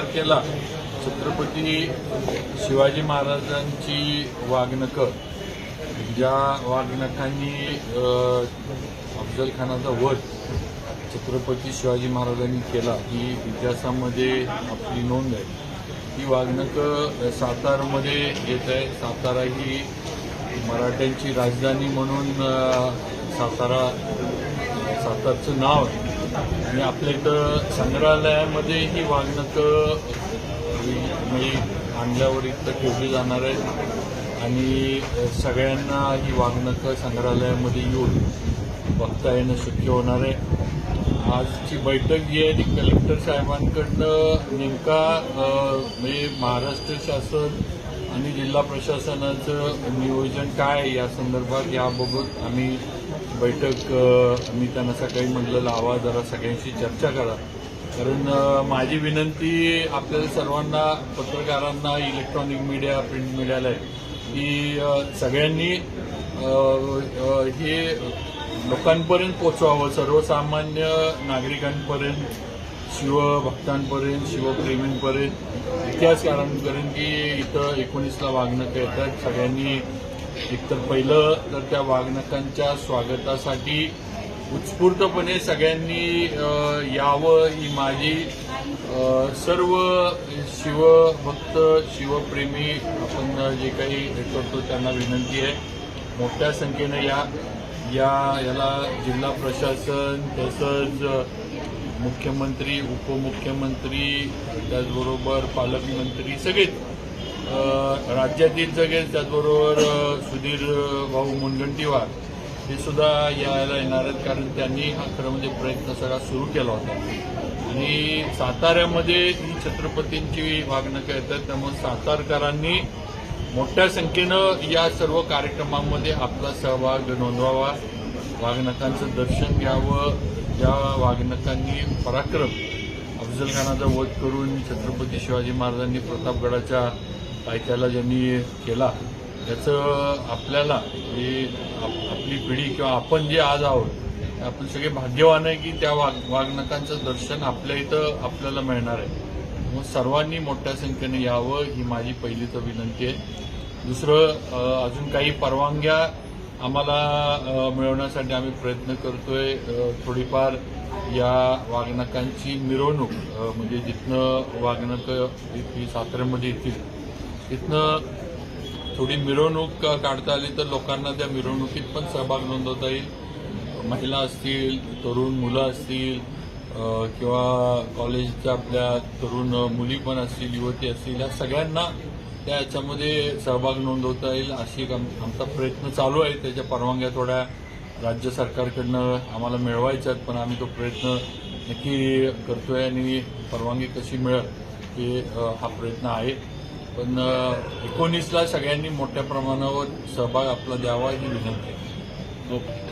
तारखेला छत्रपती शिवाजी महाराजांची वागणकं. ज्या वागणकांनी अफजलखानाचा अफजल खानाचा वध छत्रपती शिवाजी महाराजांनी केला ही इतिहासामध्ये आपली नोंद आहे. ही वागणकं सातारमध्ये येत आहे. सातारा ही मराठ्यांची राजधानी म्हणून सातारा सातारचं नाव आहे. आणि आपल्या इथं संग्रहालयामध्ये ही वागणकं म्हणजे आणल्यावर इथं ठेवली जाणार आहे आणि सगळ्यांना ही वागणकं संग्रहालयामध्ये येऊन बघता येणं शक्य होणार आहे. आजची बैठक जी आहे ती कलेक्टर साहेबांकडनं नेमका म्हणजे महाराष्ट्र शासन आणि जिल्हा प्रशासनाचं नियोजन काय आहे या संदर्भात याबाबत आम्ही बैठक मी त्यांना सकाळी म्हटलं लावा जरा सगळ्यांशी चर्चा करा. कारण माझी विनंती आपल्याला सर्वांना पत्रकारांना इलेक्ट्रॉनिक मीडिया प्रिंट मीडियाला आहे की सगळ्यांनी हे लोकांपर्यंत पोचवावं सर्वसामान्य नागरिकांपर्यंत शिवभक्तांपर्यंत शिवप्रेमींपर्यंत इतिहासकारांपर्यंत की इथं एकोणीसला वागणं येतात सगळ्यांनी एकतर पहिलं तर त्या वागणकांच्या स्वागतासाठी उत्स्फूर्तपणे सगळ्यांनी यावं ही माझी सर्व शिवभक्त शिवप्रेमी आपण जे काही हे करतो त्यांना विनंती आहे. मोठ्या संख्येनं या या याला जिल्हा प्रशासन तसंच मुख्यमंत्री उपमुख्यमंत्री त्याचबरोबर पालकमंत्री सगळेच राज्यातील जगेल त्याचबरोबर सुधीर भाऊ मुनगंटीवार हे सुद्धा यायला येणार आहेत कारण त्यांनी हा खरं म्हणजे प्रयत्न सगळा सुरू केला होता. आणि साताऱ्यामध्ये ही छत्रपतींची वागणकं येतात त्यामुळे सातारकरांनी मोठ्या संख्येनं या सर्व कार्यक्रमांमध्ये आपला सहभाग नोंदवावा वाघनकांचं दर्शन घ्यावं या वाघनकांनी पराक्रम अफजलखानाचा वध करून छत्रपती शिवाजी महाराजांनी प्रतापगडाच्या पायथ्याला ज्यांनी केला त्याचं आपल्याला हे आप- आपली पिढी किंवा आपण जे आज आहोत आपण सगळे भाग्यवान आहे की त्या वाघ वाघनकांचं दर्शन आपल्या इथं आपल्याला मिळणार आहे. मग सर्वांनी मोठ्या संख्येने यावं ही माझी पहिली तर विनंती आहे. दुसरं अजून काही परवानग्या आम्हाला मिळवण्यासाठी आम्ही प्रयत्न करतोय थोडीफार या वाघनकांची मिरवणूक म्हणजे जिथनं वाघनकं ही साताऱ्यामध्ये येतील इथनं थोडी मिरवणूक काढता आली तर लोकांना त्या मिरवणुकीत पण सहभाग नोंदवता येईल. महिला असतील तरुण मुलं असतील किंवा कॉलेजच्या आपल्या तरुण मुली पण असतील युवती असतील या सगळ्यांना त्या याच्यामध्ये सहभाग नोंदवता येईल अशी आम- आमचा प्रयत्न चालू आहे. त्याच्या परवानग्या थोड्या राज्य सरकारकडनं आम्हाला मिळवायच्या आहेत पण आम्ही तो प्रयत्न नक्की करतोय आणि परवानगी कशी मिळेल हे हा प्रयत्न आहे. पण एकोणीसला सगळ्यांनी मोठ्या प्रमाणावर सहभाग आपला द्यावा ही विनंती आहे. ओके.